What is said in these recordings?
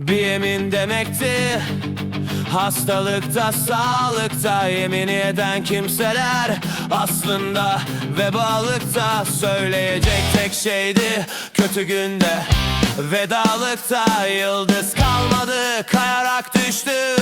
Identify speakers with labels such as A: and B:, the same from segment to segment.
A: bir yemin demekti. Hastalıkta, sağlıkta yemin eden kimseler Aslında vebalıkta söyleyecek tek şeydi. Kötü günde vedalıkta Yıldız kalmadı kayarak düştüm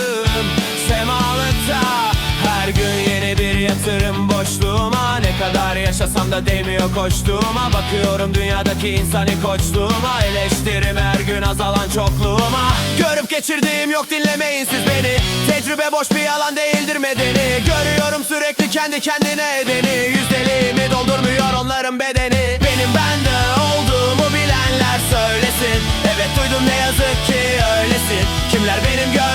A: yatırım boşluğuma Ne kadar yaşasam da değmiyor koştuğuma. Bakıyorum dünyadaki insani koçluğuma Eleştirim her gün azalan çokluğuma. Görüp geçirdiğim yok dinlemeyin siz beni. Tecrübe boş bir yalan değildir medeni. Görüyorum sürekli kendi kendine edeni. Yüzdeliğimi doldurmuyor onların bedeni. Benim bende olduğumu bilenler söylesin. Evet duydum ne yazık ki öylesin. Kimler benim gördüğümü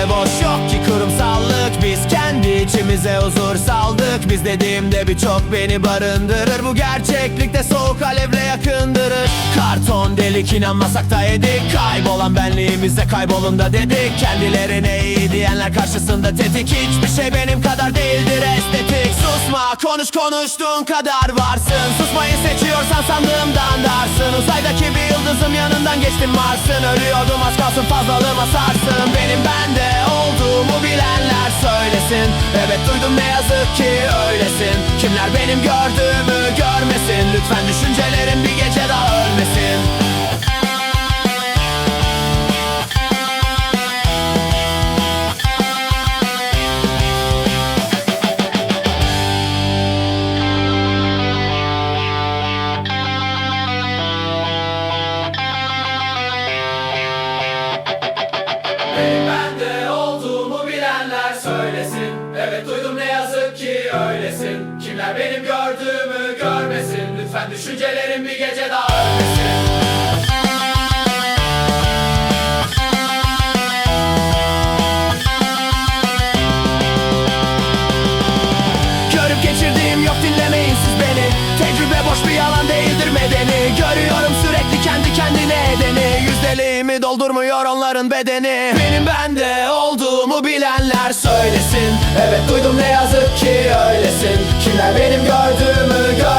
A: desem de boş yok ki kurumsallık. Biz kendi içimize huzur saldık. Biz dediğimde birçok beni barındırır. Bu gerçeklikte soğuk alevle yakındırır. Karton delik inanmasak da yedik. Kaybolan benliğimizde kaybolun da dedik. Kendilerine iyi diyenler karşısında tetik. Hiçbir şey benim kadar değildir estetik. Susma konuş konuştuğun kadar varsın. Susmayı seçiyorsan sandığımdan darsın. Uzaydaki bir yıldızım yanından geçtim Mars'ın. Ölüyordum az kalsın fazlalığıma sarsın. Benim bende olduğumu bilenler söylesin. Evet duydum ne yazık ki öylesin. Kimler benim gördüğümü görmesin. Lütfen düşüncelerin bir gece daha ölmesin. Benim öylesin. Kimler benim gördüğümü görmesin. Lütfen düşüncelerim bir gece daha ölmesin. Görüp geçirdiğim yok dinlemeyin siz beni. Tecrübe boş bir yalan değildir medeni. Görüyorum sürekli kendi kendine edeni. Yüzdeliğimi doldurmuyor onların bedeni. Benim bende bilenler söylesin. Evet duydum ne yazık ki öylesin. Kimler benim gördüğümü görmesin